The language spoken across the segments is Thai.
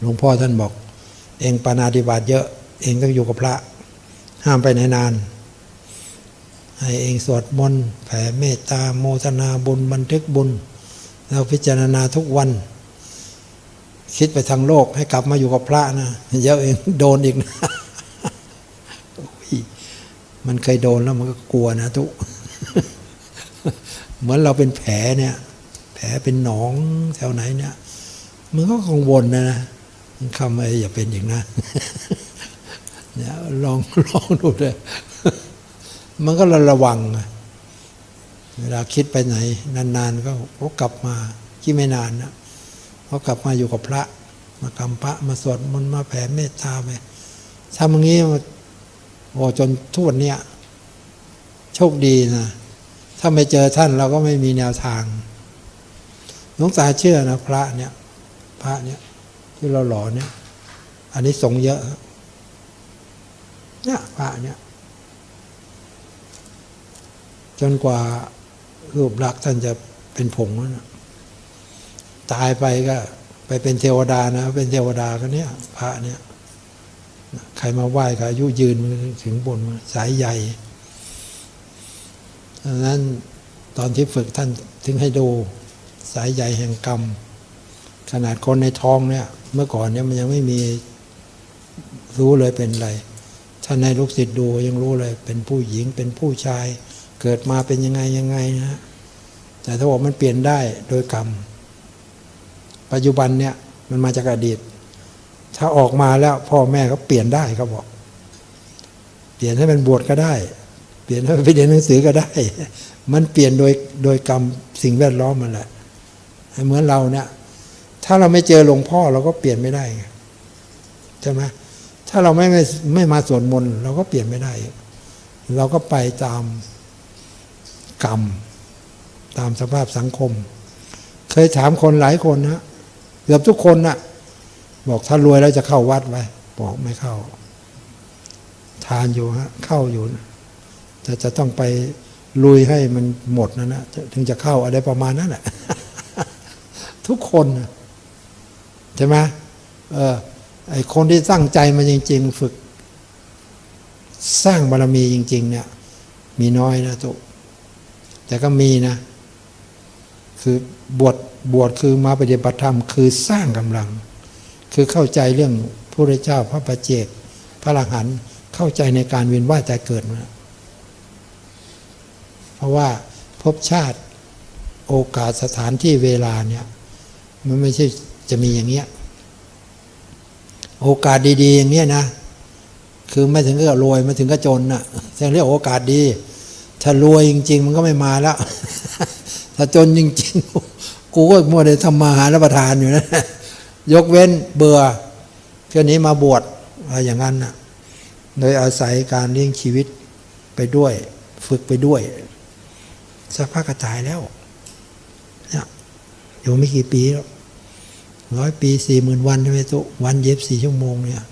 หลวงพ่อท่านบอก เองปานาติบาตเยอะ เองต้องอยู่กับพระ ห้ามไปไหนนาน ให้เองสวดมนต์แผ่เมตตาโมทนาบุญบันทึกบุญ แล้วพิจารณาทุกวัน คิดไปทางโลกให้กลับมาอยู่กับพระนะเดี๋ยวเองโดนอีกนะมันเคยโดนแล้วมันก็กลัวนะทุกเหมือนเราเป็นแผลเนี่ย แผลเป็นหนองแถวไหนเนี่ย มันก็กังวลนะนะ คำไอ้อย่าเป็นอย่างนั้นเนี่ยลองลองดูเลยมันก็ระระวัง เวลาคิดไปไหน นานๆ ก็กลับมาคิดไม่นานนะเขากลับมาอยู่กับพระ มากำพระมาสวดมนต์มาแผ่เมตตาไปทำอย่างนี้โอ้จนทุกวันนี้โชคดีนะ ถ้าไม่เจอท่านเราก็ไม่มีแนวทางหลวงตาเชื่อนะพระเนี่ย พระเนี่ย ที่เราหล่อเนี่ย อันนี้สงเยอะ เนี่ยพระเนี่ย จนกว่ารูปลักษณ์ท่านจะเป็นผงนะตายไปก็ ไปเป็นเทวดานะ เป็นเทวดาก็เนี่ย พระเนี่ย ใครมาไหว้ก็อายุยืนถึงบนสายใหญ่ดังนั้นตอนที่ฝึกท่านถึงให้ดูสายใหญ่แห่งกรรม ขนาดคนในท้องเนี่ย เมื่อก่อนเนี่ยมันยังไม่มีรู้เลยเป็นอะไรท่านในลูกศิษย์ดูยังรู้เลย เป็นผู้หญิงเป็นผู้ชาย เกิดมาเป็นยังไงยังไงนะแต่ถ้าบอกมันเปลี่ยนได้โดยกรรม ปัจจุบันเนี่ยมันมาจากอดีต ถ้าออกมาแล้วพ่อแม่ก็เปลี่ยนได้เขาบอก เปลี่ยนให้มันบวชก็ได้ เปลี่ยนให้มันไปเรียนหนังสือก็ได้ มันเปลี่ยนโดยโดยกรรมสิ่งแวดล้อมมันแหละเหมือนเราเนี่ย ถ้าเราไม่เจอหลวงพ่อเราก็เปลี่ยนไม่ได้ใช่ไหมถ้าเราไม่ไม่ไม่มาสวดมนต์เราก็เปลี่ยนไม่ได้ เราก็ไปตามกรรม ตามสภาพสังคม เคยถามคนหลายคนนะเกือบทุกคนนะ่ะ บอกถ้ารวยแล้วจะเข้าวัดไหมบอกไม่เข้า ทานอยู่ฮะเข้าอยู่นะแต่จะต้องไปลุยให้มันหมดนะนะถึงจะเข้าอะไรประมาณนั้นแหละทุกคนนะ ใช่ไหมเออไอคนที่ตั้งใจมาจริง ๆ ฝึก สร้างบารมีจริง ๆ เนี่ย มีน้อยนะทุแต่ก็มีนะ คือบวชบวชคือมาปฏิบัติธรรม คือสร้างกำลัง คือเข้าใจเรื่องพระพุทธเจ้าพระปัจเจก พระอรหันต์เข้าใจในการเวียนว่ายแต่เกิดมาเพราะว่าภพชาติโอกาสสถานที่เวลาเนี่ย มันไม่ใช่ จะมีอย่างเงี้ย โอกาสดี ๆ อย่างเนี้ยนะ คือไม่ถึงกับรวยไม่ถึงกับจนน่ะจะเรียกโอกาสดี ถ้ารวยจริง ๆ มันก็ไม่มาแล้ว ถ้าจนจริง ๆ กูก็มัวแต่ทำมาหารับประทานอยู่นะ ยกเว้นเบื่อเที่นี้มาบวชอะไรอย่างนั้นน่ะ โดยอาศัยการเลี้ยงชีวิตไปด้วย ฝึกไปด้วยสักพักก็ตายแล้วเนี่ยอยู่ไม่กี่ปีแล้ว ร้อยปีสี่หมื่นวันใช่ไหมตุวันเย็บสี่ชั่วโมงเนี่ย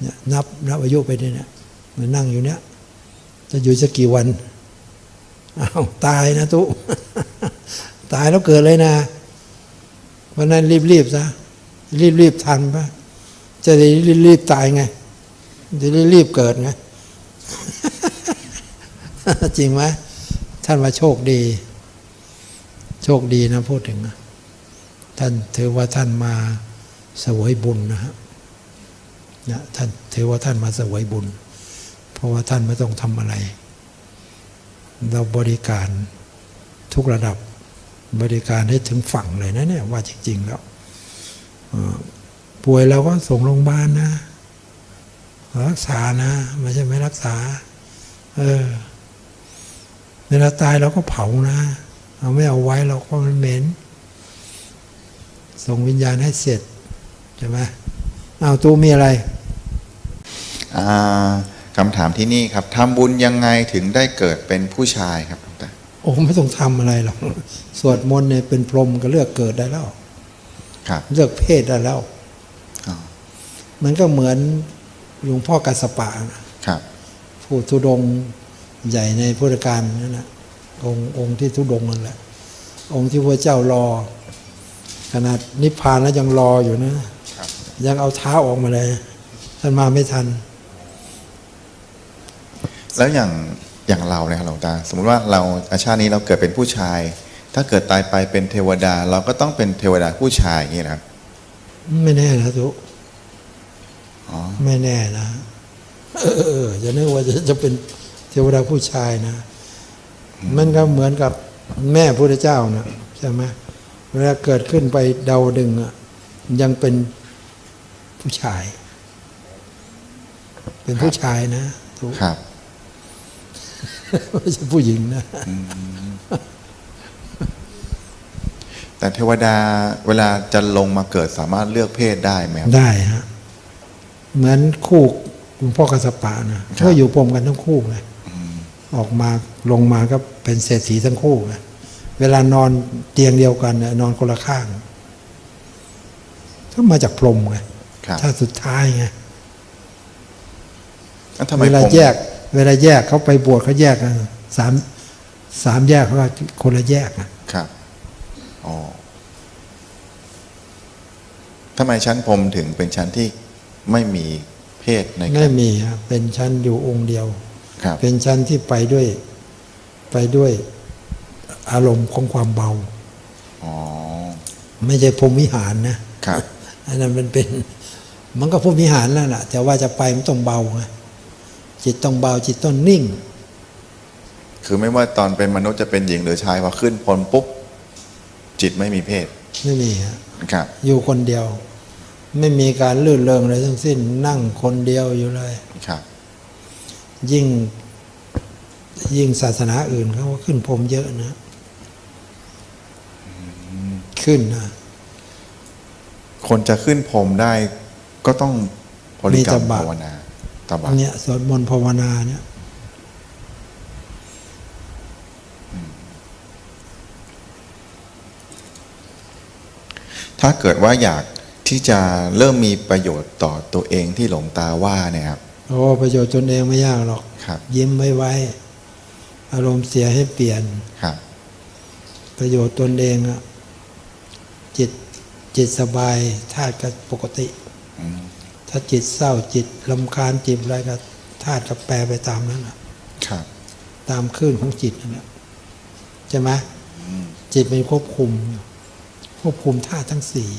เนี่ยนับนับอายุไปเนี่ยมันนั่งอยู่เนี่ยจะอยู่สักกี่วันอ้าวตายนะตุตายแล้วเกิดเลยนะวันนั้นรีบๆซะรีบๆทันปะจะได้รีบๆตายไงจะได้รีบเกิดไงจริงไหมท่านว่าโชคดี โชคดีนะพูดถึงนะ ท่านถือว่าท่านมาสวยบุญนะฮะนะท่านถือว่าท่านมาสวยบุญ เพราะว่าท่านไม่ต้องทำอะไร เราบริการทุกระดับบริการให้ถึงฝั่งเลยนะเนี่ยว่าจริง ๆ แล้วป่วยเราก็ส่งโรงพยาบาลนะรักษานะไม่ใช่ไม่รักษา เออเวลาตายเราก็เผานะเราไม่เอาไว้เราก็มันเหม็น ส่งวิญญาณให้เสร็จใช่ไหมเอาตู้มีอะไรอ่าคำถามที่นี่ครับทำบุญยังไงถึงได้เกิดเป็นผู้ชายครับหลวงตาโอ้ไม่ต้องทำอะไรหรอกสวดมนต์เนี่ยเป็นพรหมก็เลือกเกิดได้แล้วครับเลือกเพศได้แล้วอ๋อมันก็เหมือนหลวงพ่อกัสสปะนะครับ ผู้ทุดงค์ใหญ่ในพุทธการนั่นนะองค์องค์ที่ทุดงค์นั่นแหละองค์ที่พระเจ้ารอข นาดนิพพานแล้วยังรออยู่นะครับยังเอาเท้าออกมาเลย ท่านมาไม่ทัน แล้วอย่างอย่างเราเนี่ยครับหลวงตา สมมติว่าเราอาชาตินี้เราเกิดเป็นผู้ชาย ถ้าเกิดตายไปเป็นเทวดา เราก็ต้องเป็นเทวดาผู้ชายอย่างนี้นะครับ ไม่แน่นะทุกอ๋อไม่แน่นะเออเออจะนึกว่าจะจะเป็นเทวดาผู้ชายนะ มันก็เหมือนกับแม่พระเจ้านะใช่ไหมเวลาเกิดขึ้นไปเดาดึงอะยังเป็นผู้ชาย เป็นผู้ชายนะทุกครับไม่ใช่ผู้หญิงนะแต่เทวดาเวลาจะลงมาเกิดสามารถเลือกเพศได้ไหมครับได้ฮะเหมือนคู่หลวงพ่อกัสสปะนะก็อยู่พรมกันทั้งคู่ไงออกมาลงมาก็เป็นเศรษฐีทั้งคู่ไง เวลานอนเตียงเดียวกันเนี่ยนอนคนละข้างก็มาจากพรหมไงครับถ้าสุดท้ายไงแล้วทำไมเวลาผมแยก เวลาแยกเขาไปบวชเขาแยกกันสามสามแยกเขาก็คนละแยกอะครับอ๋อทำไมชั้นพรหมถึงเป็นชั้นที่ไม่มีเพศในไม่การมีครับเป็นชั้นอยู่องค์เดียวครับเป็นชั้นที่ไปด้วยไปด้วย อารมณ์ของความเบาอ๋อไม่ใช่พรหมวิหารนะครับอันนั้นมันเป็น มันก็พรหมวิหารแล้วล่ะ แต่ว่าจะไปมันต้องเบาไงจิตต้องเบาจิตต้องนิ่ง คือไม่ว่าตอนเป็นมนุษย์จะเป็นหญิงหรือชายพอขึ้นพรหมปุ๊บจิตไม่มีเพศ ไม่มีฮะครับ อยู่คนเดียว ไม่มีการลื่นเริงอะไรทั้งสิ้น นั่งคนเดียวอยู่เลยครับ ยิ่งยิ่งศาสนาอื่นเขาก็ขึ้นพรหมเยอะนะ ขึ้นนะคนจะขึ้นพรหมได้ก็ต้องบริกรรมมีตบะภาวนาตบะเนี่ยสวดมนต์ภาวนาเนี่ยถ้าเกิดว่าอยากที่จะเริ่มมีประโยชน์ต่อตัวเองที่หลวงตาว่าเนี่ยครับโอ้ประโยชน์ตนเองไม่ยากหรอกครับ ยิ้มไว้ไว้ อารมณ์เสียให้เปลี่ยนครับ ประโยชน์ตนเองอะ จิตจิตสบายธาตุก็ปกติอืมถ้าจิตเศร้าจิตลำคาญจิตอะไรก็ธาตุก็แปลไปตามนั้นอะครับ ตามคลื่นของจิตนั่นแหละใช่ไหมจิตมันควบคุมอยู่ควบคุมธาตุทั้งสี่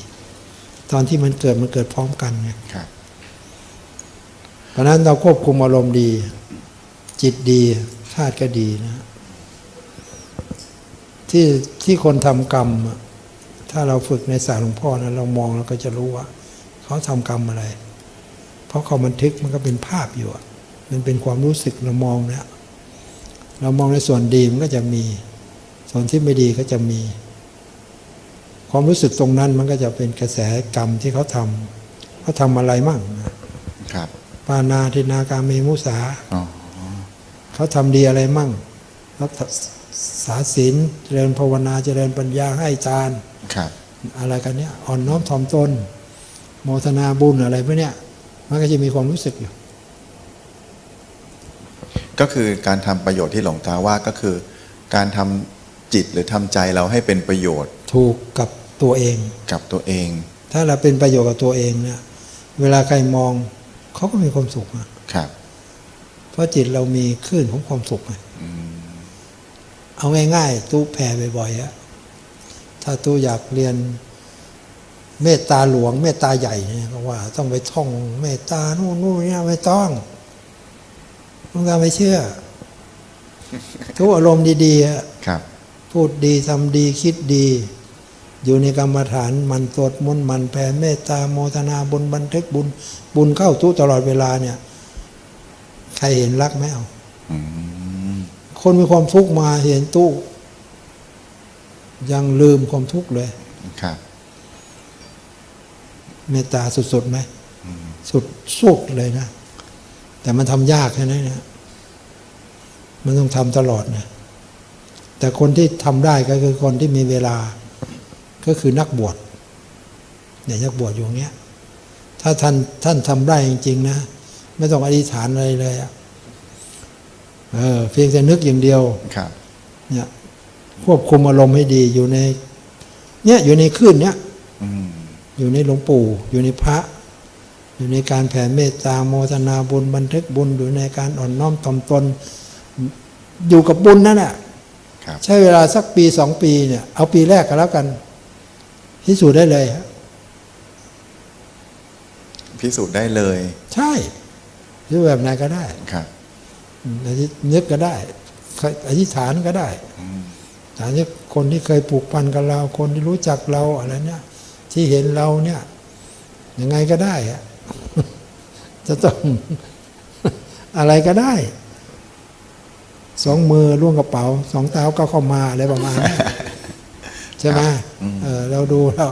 ตอนที่มันเกิดมันเกิดพร้อมกันไงครับเพราะฉะนั้นเราควบคุมอารมณ์ดี จิตดีธาตุก็ดีนะ ที่ที่คนทำกรรมอะ ถ้าเราฝึกในสายหลวงพ่อนะเรามองเราก็จะรู้ว่า เขาทำกรรมอะไร เพราะเขาบันทึกมันก็เป็นภาพอยู่อะมันเป็นความรู้สึกเรามองเนี่ยเรามองในส่วนดีมันก็จะมี ส่วนที่ไม่ดีก็จะมี ความรู้สึกตรงนั้นมันก็จะเป็นกระแสกรรมที่เขาทำเขาทำอะไรมั่งนะครับปานาทินากาเมมุสาอ๋อเขาทำดีอะไรมั่งรักษาศีลเจริญภาวนาเจริญปัญญาให้ทาน ครับ อะไรกันเนี้ยอ่อนน้อมถ่อมตน โมทนาบุญอะไรพวกเนี้ยมันก็จะมีความรู้สึกอยู่ ก็คือการทำประโยชน์ที่หลวงตาว่าก็คือ การทำจิตหรือทำใจเราให้เป็นประโยชน์ ถูกกับตัวเอง กับตัวเอง ถ้าเราเป็นประโยชน์กับตัวเองเนี่ยเวลาใครมองเขาก็มีความสุขอะครับ เพราะจิตเรามีคลื่นของความสุขไงเอาง่ายๆตู้แผ่บ่อยๆอะ ถ้าตู้อยากเรียนเมตตาหลวง เมตตาใหญ่เนี่ยก็ว่าต้องไปท่องเมตตานู่นนู่นเนี่ยไม่ต้องต้องการไม่เชื่อ ทุกอารมณ์ดีๆอะครับ พูดดีทำดีคิดดี อยู่ในกรรมฐานมันสวดมนต์มันแผ่เมตตาโมทนาบุญบันทึกบุญ บุญเข้าตู้ตลอดเวลาเนี่ย ใครเห็นรักไหมเอาอืมคนมีความทุกข์มาเห็นตู้ ยังลืมความทุกข์เลย ครับเมตตาสุดๆไหมสุดสุดเลยนะ แต่มันทำยากแค่นั้นนะมันต้องทำตลอดนะแต่คนที่ทำได้ก็คือคนที่มีเวลา ก็คือนักบวชเนี่ยนักบวชอยู่อย่างเงี้ย ถ้าท่านท่านทำได้จริง ๆ นะ ไม่ต้องอธิษฐานอะไรเลยอะเออเพียงแต่นึกอย่างเดียวครับเนี่ย ควบคุมอารมณ์ให้ดีอยู่ในเนี่ยอยู่ในคลื่นเนี่ยอืมอยู่ในหลวงปู่ อยู่ในพระ อยู่ในการแผ่เมตตาโมทนาบุญบันทึกบุญอยู่ในการอ่อนน้อมถ่อมตน อยู่กับบุญนั่นแหละครับใช้เวลาสักปีสองปีเนี่ย เอาปีแรกก็แล้วกัน พิสูจน์ได้เลยฮะพิสูจน์ได้เลย ใช่หรือแบบไหนก็ได้ครับอืมอธินึกก็ได้อธิษฐานก็ได้อืม ฐานที่คนที่เคยผูกพันกับเรา คนที่รู้จักเราอะไรเนี่ย ที่เห็นเราเนี่ยยังไงก็ได้อะจะต้องอะไรก็ได้ สองมือล่วงกระเป๋า สองเท้าก็เข้ามาอะไรประมาณนี้ใช่ไหมเออเราดูแล้ว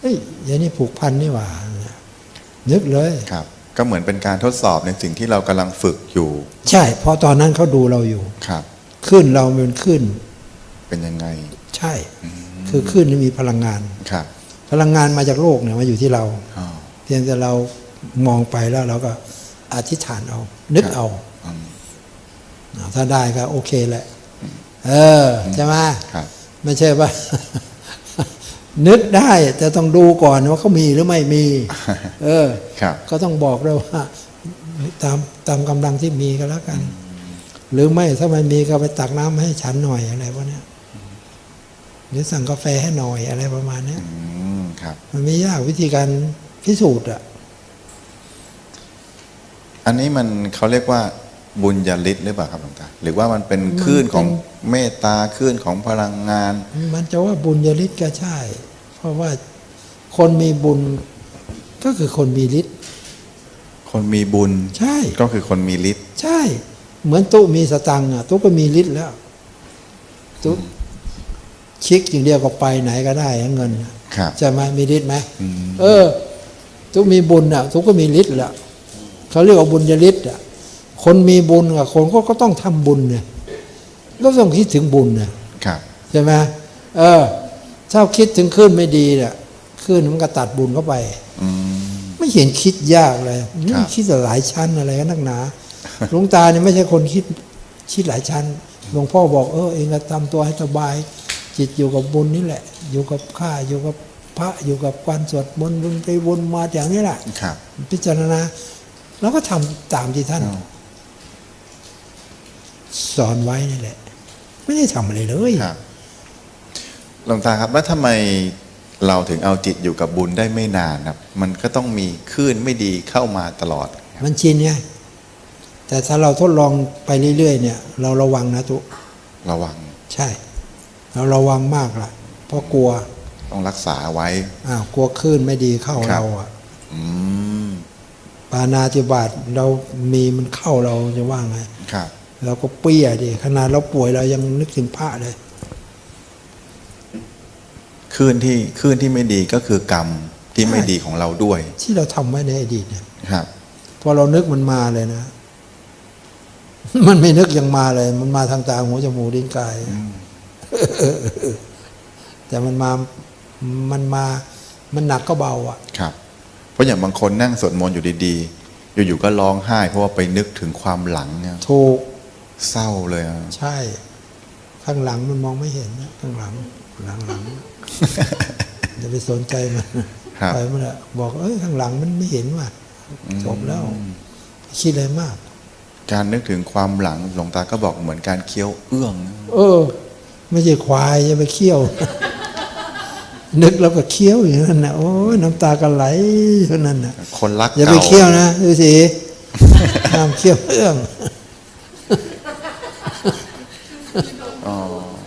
เฮ้ยอย่างนี้ผูกพันนี่หว่านึกเลยครับ ก็เหมือนเป็นการทดสอบในสิ่งที่เรากำลังฝึกอยู่ ใช่ เพราะตอนนั้นเขาดูเราอยู่ครับขึ้นเราเป็นขึ้น เป็นยังไง ใช่ คือขึ้นที่มีพลังงานครับ พลังงานมาจากโลกเนี่ยมาอยู่ที่เราอ๋อเพียงแต่เรามองไปแล้วเราก็อธิษฐานเอา นึกเอาอืมถ้าได้ก็โอเคแหละ เออใช่ไหมครับไม่ใช่ว่า นึกได้แต่ต้องดูก่อนว่าเขามีหรือไม่มี เออครับก็ต้องบอกด้วยว่าตามตามกำลังที่มีก็แล้วกัน หรือไม่ถ้ามันมีก็ไปตักน้ำให้ฉันหน่อยอะไรพวกเนี้ย หรือสั่งกาแฟให้หน่อยอะไรประมาณเนี้ยอืมครับ มันไม่ยากวิธีการพิสูจน์อะอันนี้มันเขาเรียกว่าบุญญาฤทธิ์หรือเปล่าครับหลวงตาหรือว่ามันเป็นคลื่นของเมตตาคลื่นของพลังงาน มันจะว่าบุญญาฤทธิ์ก็ใช่ เพราะว่าคนมีบุญก็คือคนมีฤทธิ์คนมีบุญใช่ ก็คือคนมีฤทธิ์ใช่ เหมือนตุ๊มีสตังค์อะตุ๊ก็มีฤทธิ์แล้วตุ๊ ชิกอย่างเดียวก็ไปไหนก็ได้อะเงินอะครับใช่ไหมมีฤทธิ์ไหมอืมเออตุ๊มีบุญอะตุ๊ก็มีฤทธิ์แล้วเขาเรียกว่าบุญญาฤทธิ์อะคนมีบุญกับคนก็ก็ต้องทำบุญเนี่ยก็ต้องคิดถึงบุญเนี่ยครับใช่ไหมเออ ถ้าคิดถึงขึ้นไม่ดีเนี่ยขึ้นมันก็ตัดบุญเข้าไปอืมไม่เห็นคิดยากเลยครันี่บคิดแต่หลายชั้นอะไรกันนักหนาหลวงตาเนี่ยไม่ใช่คนคิดคิดหลายชั้นหลวงพ่อบอกเออเองก็ทำตัวให้สบาย จิตอยู่กับบุญนี่แหละ อยู่กับข้าอยู่กับพระอยู่กับการสวดมนต์วนไปวนมาอย่างนี้แหละครับพิจารณาแล้วก็ทำตามที่ท่านอ๋อสอนไว้นี่แหละ ไม่ได้ทำอะไรเลยครับหลวงตาครับแล้วทำไมเราถึงเอาจิตอยู่กับบุญได้ไม่นานครับ มันก็ต้องมีคลื่นไม่ดีเข้ามาตลอด มันชินไงแต่ถ้าเราทดลองไปเรื่อยๆเนี่ย เราระวังนะทุกระวัง ใช่ เราระวังมากละเพราะกลัวต้องรักษาไว้อ้าวกลัวคลื่นไม่ดีเข้าครับเราอะอืมปานาติบาตเรามีมันเข้าเราจะว่าไงครับเราก็เปี้ยดิขนาดเราป่วยเรายังนึกถึงพระเลยคลื่นที่คลื่นที่ไม่ดีก็คือกรรมที่ไม่ดีของเราด้วย ที่เราทำไว้ในอดีตเนี่ยครับพอเรานึกมันมาเลยนะ มันไม่นึกยังมาเลย มันมาทางตาหูจมูกลิ้นกาย แต่มันมามันมามันหนักก็เบาอะ ครับ เพราะอย่างบางคนนั่งสวดมนต์อยู่ดีๆ อยู่ๆก็ร้องไห้ เพราะว่าไปนึกถึงความหลังเนี่ยถูกเศร้าเลยอะใช่ ข้างหลังมันมองไม่เห็นนะข้างหลังหลังหลังอย่าไปสนใจมันครับไปมันละบอกเอ้ยข้างหลังมันไม่เห็นว่ะจบแล้วคิดอะไรมาก การนึกถึงความหลังหลวงตาก็บอกเหมือนการเคี้ยวเอื้องนะเออ ไม่ใช่ควายจะไปเคี้ยว นึกแล้วก็เคี้ยวอย่างนั้นนะโอ้ยน้ำตาก็ไหลเท่านั้นนะคนรักอย่าไปเก่าเคี้ยวนะดูสิห้ามเคี้ยวเอื้องอ๋อ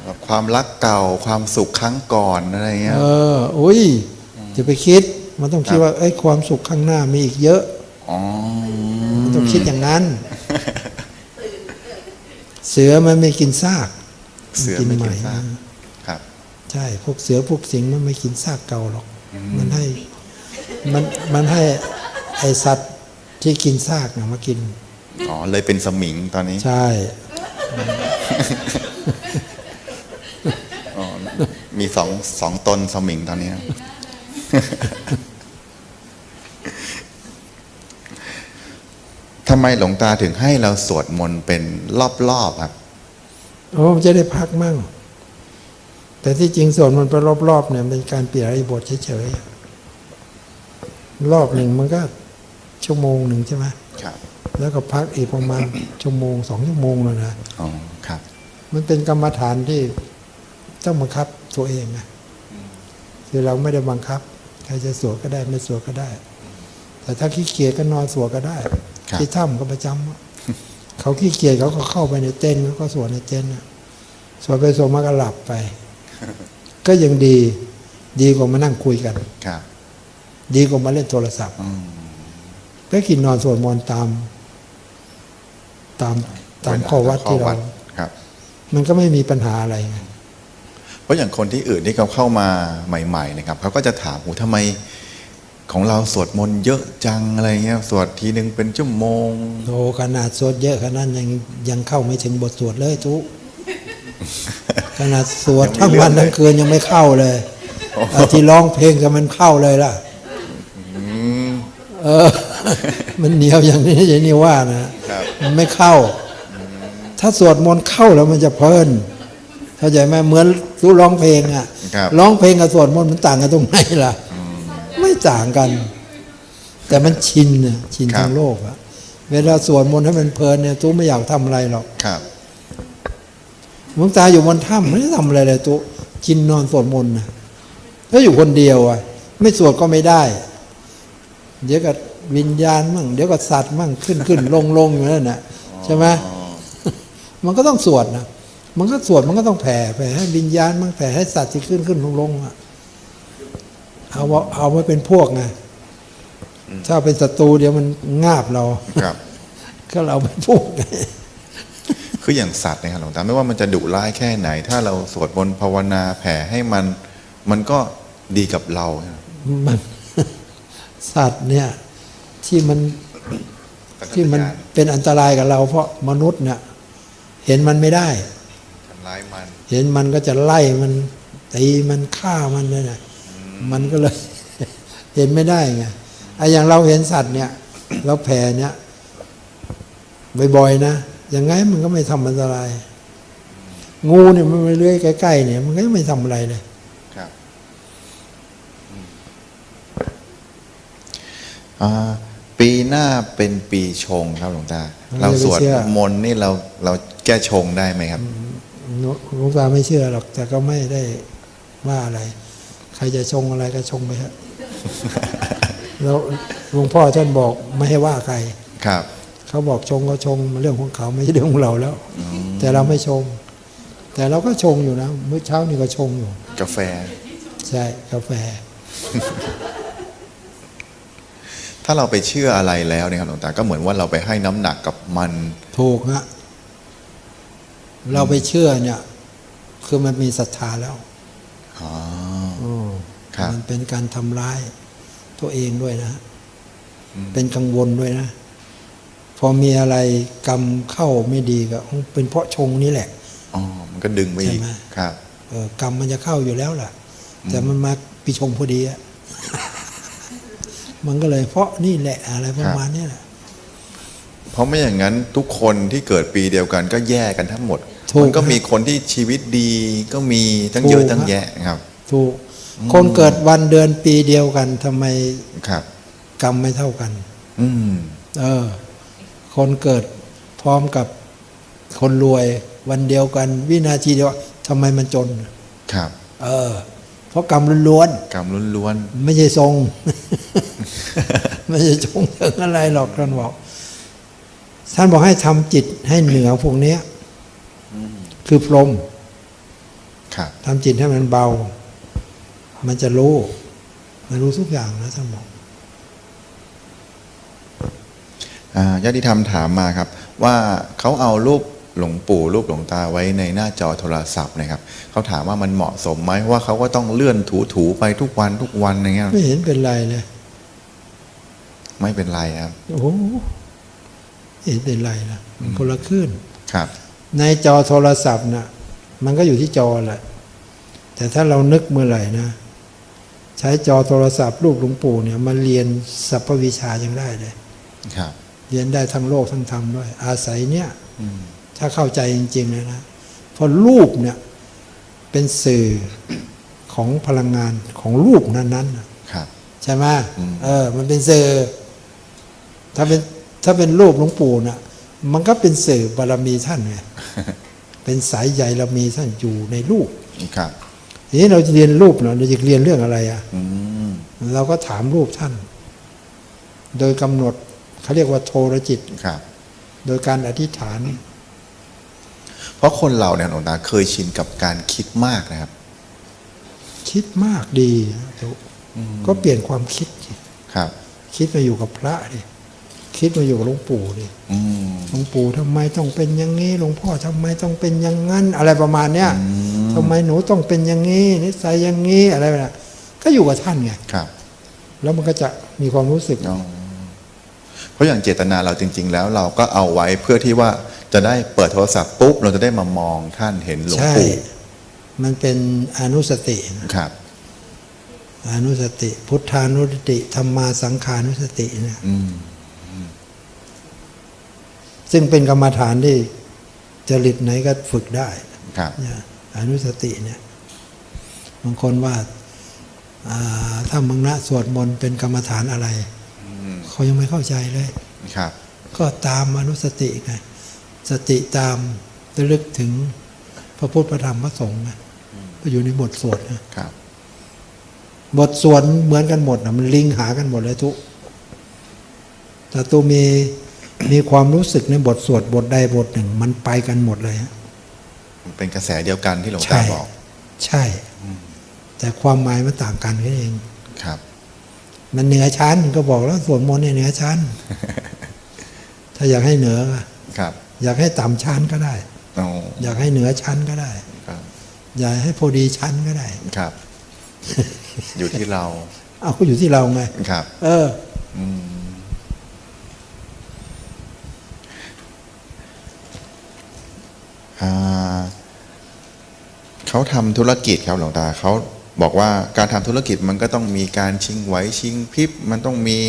แบบความรักเก่าความสุขครั้งก่อนอะไรเงี้ยเอออุ้ยจะไปคิด มันต้องคิดว่าไอ้ยความสุขข้างหน้ามีอีกเยอะอ๋อมันต้องคิดอย่างนั้น เสือมันไม่กินซาก เสือไม่กินใหซากครับ ใช่พวกเสือพวกสิงห์มันไม่กินซากเก่าหรอก มันให้มันมันให้ไอสัตว์ที่กินซากนะมากินอ๋อเลยเป็นสมิงตอนนี้ ใช่อ๋อมีสองสองตนสมิงตอนนี้นะทำไมหลวงตาถึงให้เราสวดมนต์เป็นรอบๆครับ โอ้มันจะได้พักมั่ง แต่ที่จริงส่วนมันไปรอบๆเนี่ยเป็นการเปลี่ยนอริบทเฉยๆรอบหนึ่งมันก็ชั่วโมงหนึ่งใช่ไหมครับ แล้วก็พักอีกประมาณชั่วโมงสองชั่วโมงเลยนะอ๋อครับ มันเป็นกรรมฐานที่ต้องบังคับตัวเองนะคือเราไม่ได้บังคับ ใครจะสวดก็ได้ไม่สวดก็ได้ แต่ถ้าขี้เกียจก็นอนสวดก็ได้ครับที่ถ้ำก็ประจำอะ เขาขี้เกียจเขาก็เข้าไปในเต็นท์เขาก็สวดในเต็นท์อะสวดไปสวดมาก็หลับไป ก็ยังดีดีกว่ามานั่งคุยกันครับดีกว่ามาเล่นโทรศัพท์อืมก็กินนอนสวดมนต์ตาม ตามตามข้อวัดที่ข้เราครับมันก็ไม่มีปัญหาอะไรไงเพราะอย่างคนที่อื่นที่เขาเข้ามาใหม่ ๆ นะครับเขาก็จะถามโอ้ทำไม ของเราสวดมนต์เยอะจังอะไรเงี้ยสวดทีหนึ่งเป็นชั่วโมงโอ้ขนาดสวดเยอะขนาดยังยังเข้าไม่ถึงบทสวดเลยทุกขนาดสวดยังไม่ทั้งวันเลื่อนเลยทั้งคืนยังไม่เข้าเลยเอาที่ร้องเพลงกับมันเข้าเลยล่ะเออ มันเหนียวอย่างนี้อย่างนี้ว่านะครับมันไม่เข้า ถ้าสวดมนต์เข้าแล้วมันจะเพลินเข้าใจไหมเหมือนรู้ร้องเพลงอะครับร้องเพลงกับสวดมนต์มันต่างกันตรงไหนล่ะ ไม่ต่างกัน แต่มันชินน่ะชินครับทางโลกอะเวลาสวดมนต์ให้มันเพลินเนี่ยตู้ไม่อยากทำอะไรหรอกครับหลวงตาอยู่บนถ้ำไม่ได้ทำอะไรเลยตู้กินนอนสวดมนต์นะแล้วอยู่คนเดียวอะไม่สวดก็ไม่ได้ เดี๋ยวก็วิญญาณมั่งเดี๋ยวก็สัตว์มั่งขึ้นขึ้นลงลงอยู่นั่นน่ะใช่ไหมอ๋อมันก็ต้องสวดนะมันก็สวดมันก็ต้องแผ่แผ่ให้วิญญาณมั่งแผ่ให้สัตว์ที่ขึ้นขึ้นลงลงอะ เอาว่าเอาไว้เป็นพวกไงถ้าเป็นศัตรูเดี๋ยวมันงาบเราครับ ก็เราเป็นพวกไงคืออย่างสัตว์เนะครับหลวงตาไม่ว่ามันจะดุร้ายแค่ไหน ถ้าเราสวดมนต์ภาวนาแผ่ให้มัน มันก็ดีกับเรามันสัตว์เนี่ยที่มันที่มันเป็นอันตรายกับเรา เพราะมนุษย์เนี่ยเห็นมันไม่ได้ทำร้ายมัน เห็นมันก็จะไล่มันตีมันฆ่ามันเลยนะ มันก็เลยเห็นไม่ได้ไงไอ้อย่างเราเห็นสัตว์เนี่ยเราแผ่เนี่ยบ่อยๆนะยังไงมันก็ไม่ทำอันตราย งูเนี่ยมันมาเลื้อยใกล้ๆเนี่ย มันก็ไม่ทำอะไรเลยครับอืมอ่าปีหน้าเป็นปีชงครับหลวงตา เราเราจะไปสวดเชื่อมนต์นี่เราเราแก้ชงได้ไหมครับหลวงตาไม่เชื่อหรอกแต่ก็ไม่ได้ว่าอะไรใครจะชงอะไรก็ชงไปเถอะแล้วหลวงพ่อท่านบอกไม่ให้ว่าใครครับ เขาบอกชงก็ชงมันเรื่องของเขาไม่ใช่เรื่องของเราแล้ว แต่เราไม่ชง แต่เราก็ชงอยู่นะเมื่อเช้านี่ก็ชงอยู่ กาแฟ ใช่กาแฟ ถ้าเราไปเชื่ออะไรแล้วเนี่ยครับหลวงตาก็เหมือนว่าเราไปให้น้ำหนักกับมันถูกฮะเราไปเชื่อเนี่ย คือมันมีศรัทธาแล้วอ๋ออื มครับมันเป็นการทำร้ายตัวเองด้วยนะอืมเป็นกังวลด้วยนะ พอมีอะไรกรรมเข้าไม่ดีก็เป็นเพราะชงนี่แหละอ๋อมันก็ดึงไปอีกใช่ไหมครับเออกรรมมันจะเข้าอยู่แล้วล่ะ แต่มันมาปีชงพอดีอะมันก็เลยเพราะนี่แหละอะไรประมาณนี้แหละเพราะไม่อย่างนั้นทุกคนที่เกิดปีเดียวกันก็แย่กันทั้งหมดถูกมันก็มีคนที่ชีวิตดีก็มีทั้งเยอะทั้งแยะครับ ถูก คนเกิดวันเดือนปีเดียวกันทำไมครับ กรรมไม่เท่ากัน อืมเออ คนเกิดพร้อมกับคนรวยวันเดียวกัน วินาทีเดียวทำไมมันจน ครับ เออ เพราะกรรมล้วนกรรมล้วนๆไม่ใช่ทรง ไม่ใช่ทรงถึงอะไรหรอกท่านบอก ท่านบอกให้ทำจิตให้เหนือพวกเนี้ย คือพรหมๆครับทำจิตให้มันเบา มันจะรู้ มันรู้ทุกอย่างนะท่านบอกอ่าญาติธรรมถามมาครับ ว่าเขาเอารูปหลวงปู่รูปหลวงตาไว้ในหน้าจอโทรศัพท์นะครับเขาถามว่ามันเหมาะสมไหมเพราะว่าเขาก็ต้องเลื่อนถูๆไปทุกวันทุกวันอย่างเงี้ยไม่เห็นเป็นไรเลยไม่เป็นไรครับโอ้โหไม่เห็นเป็นไรนะมันคนละคลื่นครับ ในจอโทรศัพท์นะมันก็อยู่ที่จอแหละแต่ถ้าเรานึกเมื่อไหร่นะ ใช้จอโทรศัพท์รูปหลวงปู่เนี่ยมาเรียนสรรพวิชายังได้เลยครับเรียนได้ทั้งโลกทั้งธรรมด้วย อาศัยเนี่ยอืมถ้าเข้าใจจริงๆเลยนะเพราะรูปเนี่ยเป็นสื่อของพลังงานของรูปนั้นๆน่ะครับใช่ไหมอืมเออ มันเป็นสื่อถ้าเป็นถ้าเป็นรูปหลวงปู่น่ะ มันก็เป็นสื่อบารมีท่านไงเป็นสายใยเรามีท่านอยู่ในรูปครับที นี้เราจะเรียนรูปเนาะเราจะเรียนเรื่องอะไรอะอืมเราก็ถามรูปท่าน โดยกำหนดเขาเรียกว่าโทรจิตครับ โดยการอธิษฐาน เพราะคนเราเนี่ยหลวงตาเคยชินกับการคิดมากนะครับ คิดมากดีก็เปลี่ยนความคิดสิครับคิคิดมาอยู่กับพระดิคิดมาอยู่กับหลวงปู่ดิอืมหลวงปู่ทำไมต้องเป็นอย่างนี้หลวงพ่อทำไมต้องเป็นอย่างนั้น อะไรประมาณเนี้ยอืม ทำไมหนูต้องเป็นอย่างนี้นิสัยอย่างนี้อะไรแบบนั้นก็อยู่กับท่านไงครับ แล้วมันก็จะมีความรู้สึกอ๋อเพราะอย่างเจตนาเราจริง ๆ แล้วเราก็เอาไว้เพื่อที่ว่าจะได้เปิดโทรศัพท์ปุ๊บเราจะได้มามองท่านเห็นหลวงใช่ปู่มันเป็นอนุสติครับอนุสติ พุทธานุสติธรรมาสังขานุสติเนี่ยอืมซึ่งเป็นกรรมฐานที่จริตไหนก็ฝึกได้ครับเนี่ย อนุสติเนี่ยบางคนว่าอ่าถ้ามังนะสวดมนต์เป็นกรรมฐานอะไรอืมเขายังไม่เข้าใจเลยครับ ก็ตามอนุสติไงสติตามระลึกถึงพระพุทธพระธรรมพระสงฆ์ไงก็อยู่ในบทสวดนะครับ บทสวดเหมือนกันหมดนะมันลิงก์หากันหมดเลยทุกแต่ตัวมีมีความรู้สึกในบทสวดบทใดบทหนึ่ง มันไปกันหมดเลยฮะมัน เป็นกระแสเดียวกันที่หลวงใช่ตาบอก ใช่ แต่ความหมายมันต่างกันแค่นั้นเองครับ มันเหนือชั้นก็บอกแล้วสวดมนต์เนี่ยเหนือชั้น ถ้าอยากให้เหนือก็ครับ อยากให้ต่ำชั้นก็ได้อ๋ออยากให้เหนือชั้นก็ได้ครับอยากให้พอดีชั้นก็ได้ครับ อยู่ที่เราเอาก็อยู่ที่เราไงครับ เอออืมอ่า เขาทำธุรกิจครับหลวงตาเขาบอกว่าการทำธุรกิจมันก็ต้องมีการชิงไหวชิงพริบมันต้องมี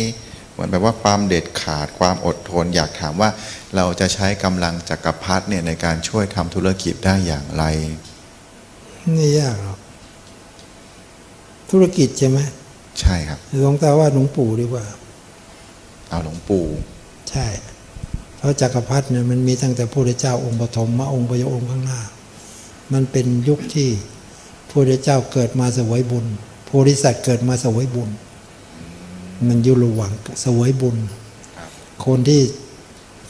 เหมือนแบบว่าความเด็ดขาดความอดทน อยากถามว่าเราจะใช้กำลังจักรพรรดิเนี่ยในการช่วยทำธุรกิจได้อย่างไรไม่ยากหรอกธุรกิจใช่ไหมใช่ครับหลวงตาว่าหลวงปู่ดีกว่า เอาหลวงปู่ ใช่ เพราะจักรพรรดิเนี่ยมันมีตั้งแต่พระพุทธเจ้าองค์ปฐมมาองค์พระยองค์ข้างหน้า มันเป็นยุคที่พระพุทธเจ้าเกิดมาเสวยบุญโพธิสัตว์เกิดมาเสวยบุญ มันอยู่ระหว่างเสวยบุญครับคนที่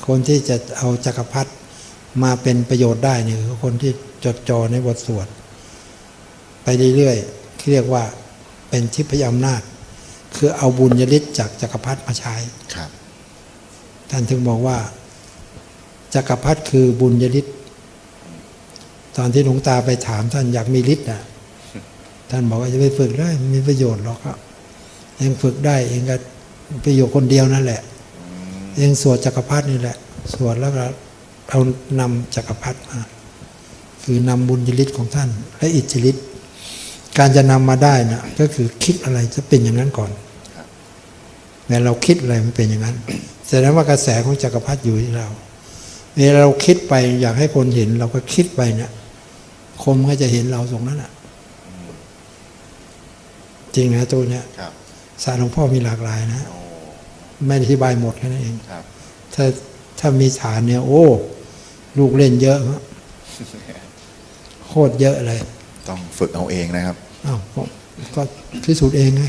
คนที่จะเอาจักรพรรดิมาเป็นประโยชน์ได้เนี่ยคือคนที่จดจ่อในบทสวด ไปเรื่อยๆที่เรียกว่าเป็นทิพยอำนาจ คือเอาบุญยฤทธิ์จากจักรพรรดิมาใช้ครับ ท่านถึงบอกว่าจักรพรรดิคือบุญยฤทธิ์ ตอนที่หลวงตาไปถามท่านอยากมีฤทธิ์น่ะท่านบอกว่าจะไปฝึกได้มีประโยชน์หรอกครับเองฝึกได้เองก็ประโยชน์คนเดียวนั่นแหละ เองสวดจักรพรรดินี่แหละ สวดแล้วก็เอานำจักรพรรดิมา คือนำบุญยฤทธิ์ของท่าน และอิทธิฤทธิ์การจะนำมาได้นะก็คือคิดอะไรจะเป็นอย่างนั้นก่อนแม้เราคิดอะไรมันเป็นอย่างนั้นแสดงว่ากระแสของจักรพรรดิอยู่ที่เราเวลาเราคิดไปอยากให้คนเห็นเราก็คิดไปเนี่ย คนก็จะเห็นเราตรงนั้นอะ จริงนะตัวเนี้ยครับสารหลวงพ่อมีหลากหลายนะโอ้ไม่ได้อธิบายหมดแค่นั้นเองครับถ้าถ้ามีฐานเนี่ย โอ้ ลูกเล่นเยอะฮะโคตรเยอะเลย ต้องฝึกเอาเองนะครับอ้าวก็ก็พิสูจน์เองไง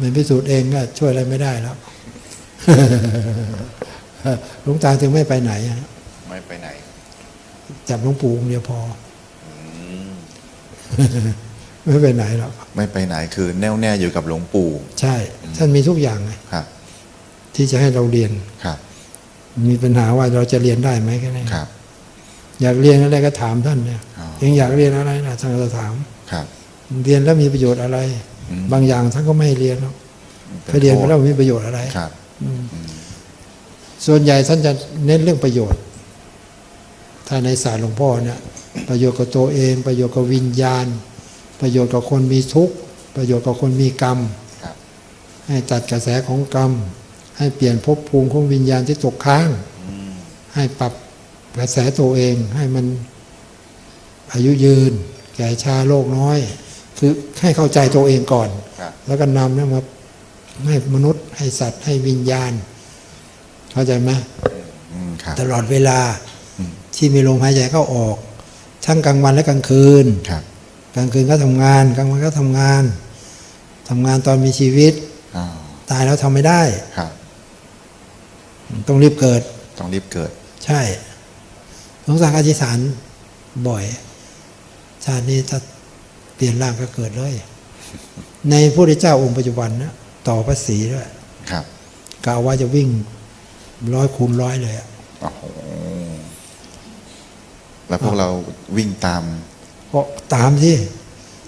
มันพิสูจน์เองก็ช่วยอะไรไม่ได้แล้วหลวงตาถึงไม่ไปไหนอะไม่ไปไหน จับหลวงปู่องค์เดียวพออืมไม่ไปไหนหรอกไม่ไปไหนคือแน่วแน่อยู่กับหลวงปู่ ใช่ ท่านมีทุกอย่างไงครับ ที่จะให้เราเรียนครับ มีปัญหาว่าเราจะเรียนได้ไหมแค่นั้นครับ อยากเรียนอะไรก็ถามท่านเนี่ยอ๋อเองอยากเรียนอะไรนะท่านก็จะถามครับ เรียนแล้วมีประโยชน์อะไรอืมบางอย่างท่านก็ไม่ให้เรียนหรอกป็ไปเรียนไปแล้วโทษมีประโยชน์อะไรครับอืมส่วนใหญ่ท่านจะเน้นเรื่องประโยชน์ ถ้าในศาสตร์หลวงพ่อเนี่ยประโยชน์กับตัวเอง ประโยชน์กับวิญญาณ ประโยชน์กับคนมีทุกข์ประโยชน์กับคนมีกรรมครับให้ตัดกระแสของกรรม ให้เปลี่ยนภพภูมิของวิญญาณที่ตกค้างอืมให้ปรับกระแสตัวเองให้มันอายุยืน แก่ชาโรคน้อย คือให้เข้าใจตัวเองก่อนครับแล้วก็นำเนี่ยมาให้มนุษย์ให้สัตว์ให้วิญญาณ เข้าใจไหมอืมครับตลอดเวลาอืม ที่มีลมหายใจเข้าออก ทั้งกลางวันและกลางคืนครับกลางคืนก็ทำงานกลางวันก็ทำงานทำงานตอนมีชีวิตอ๋อตายแล้วทำไม่ได้ครับต้องรีบเกิด ต้องรีบเกิด ใช่สงสารอธิษฐานบ่อย ชาตินี้ถ้าเปลี่ยนร่างก็เกิดเลย ในพระพุทธเจ้าองค์ปัจจุบันนะต่อพระศรีด้วยครับกล่าวว่าจะวิ่งร้อยคูณร้อยเลยอะโอ้โห แล้วพวกเราวิ่งตามเพราะตามที่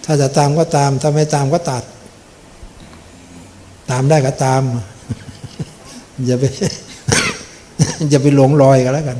ถ้าจะตามก็ตาม ถ้าไม่ตามก็ตัด ตามได้ก็ตาม อย่าไปอย่าไปหลงรอยกันแล้วกัน